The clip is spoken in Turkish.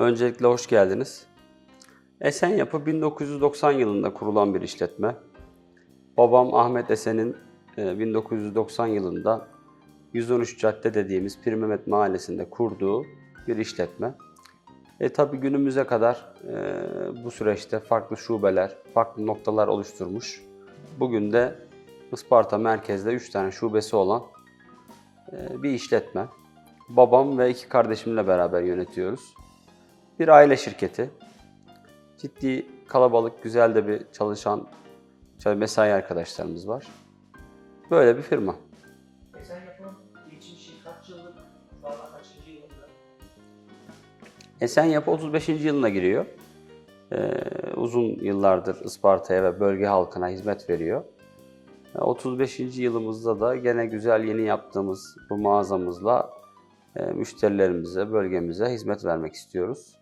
Öncelikle hoş geldiniz. Esenyapı 1990 yılında kurulan bir işletme. Babam Ahmet Esen'in e, 1990 yılında 113 cadde dediğimiz Pir Mehmet Mahallesi'nde kurduğu bir işletme. E tabi günümüze kadar e, bu süreçte farklı şubeler, farklı noktalar oluşturmuş. Bugün de Isparta merkezde 3 tane şubesi olan e, bir işletme. Babam ve iki kardeşimle beraber yönetiyoruz. Bir aile şirketi. Ciddi kalabalık, güzel de bir çalışan mesai arkadaşlarımız var. Böyle bir firma. Esenyapı'nın geçmişi kaç yıllık, anda kaçıncı yılında? Esenyapı 35. yılına giriyor. Ee, uzun yıllardır Isparta'ya ve bölge halkına hizmet veriyor. Ee, 35. yılımızda da gene güzel yeni yaptığımız bu mağazamızla e, müşterilerimize, bölgemize hizmet vermek istiyoruz.